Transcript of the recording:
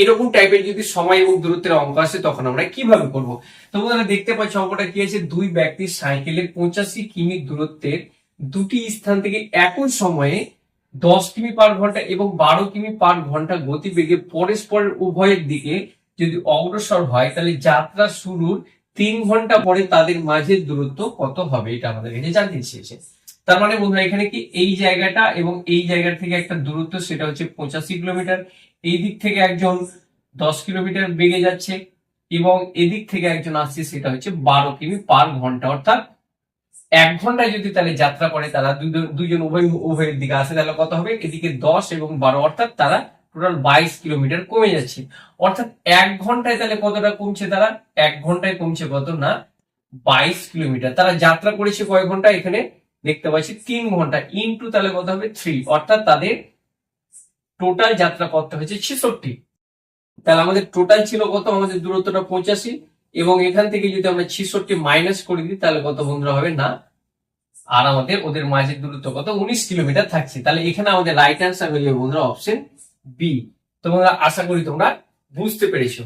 এরকম টাইপের যদি সময় এবং দূরত্বের অঙ্ক আসে, তখন আমরা কীভাবে করব? তো বন্ধুরা, দেখতে পাচ্ছি অঙ্কটা কি আছে দুই ব্যক্তি সাইকেলে পঁচাশি কিমি দূরত্বের দুটি স্থান থেকে একই সময়ে দশ কিমি পার ঘণ্টা এবং বারো কিমি পার ঘণ্টা গতিবেগে পরস্পরের উভয়ের দিকে যদি অগ্রসর হয়, তাহলে যাত্রা শুরুর তিন ঘণ্টা পরে তাদের মাঝের দূরত্ব কত হবে? এটা আমাদের কাছে জানতে চেয়েছে। তার মানে বন্ধুরা, এখানে কি এই জায়গাটা এবং এই জায়গা থেকে একটা দূরত্ব, সেটা হচ্ছে পঁচাশি কিলোমিটার। এই দিক থেকে একজন দশ কিলোমিটার বেগে যাচ্ছে এবং এদিক থেকে একজন আসছে, সেটা হচ্ছে বারো কিমি পার ঘণ্টা। অর্থাৎ এক ঘন্টায় যদি তাহলে যাত্রা করে তারা দুজন- উভয় উভয়ের দিকে আসে, তাহলে কত হবে? এদিকে দশ এবং বারো। অর্থাৎ তারা টোটাল বাইশ কিলোমিটার কমে যাচ্ছে। অর্থাৎ এক ঘন্টায় তাহলে কতটা কমছে তারা? এক ঘন্টায় কমছে কত না? বাইশ কিলোমিটার। তারা যাত্রা করেছে কয় ঘণ্টা? এখানে দেখতে পাচ্ছি তিন ঘণ্টা ইনটু তাহলে কত হবে? থ্রি অর্থাৎ তাদের টোটাল যাত্রা করতে হয়েছে ছেষট্টি। তাহলে আমাদের টোটাল ছিল কত? আমাদের দূরত্বটা পঁচাশি, এবং এখান থেকে যদি আমরা ছেষট্টি মাইনাস করে দিই, তাহলে কত বন্ধুরা হবে? না। আর আমাদের, ওদের মাঝের দূরত্ব কত? উনিশ কিলোমিটার থাকছে। তাহলে এখানে আমাদের রাইট অ্যান্সার হয়ে যাবে বন্ধুরা অপশন বি তো বন্ধুরা, আশা করি তোমরা বুঝতে পেরেছ।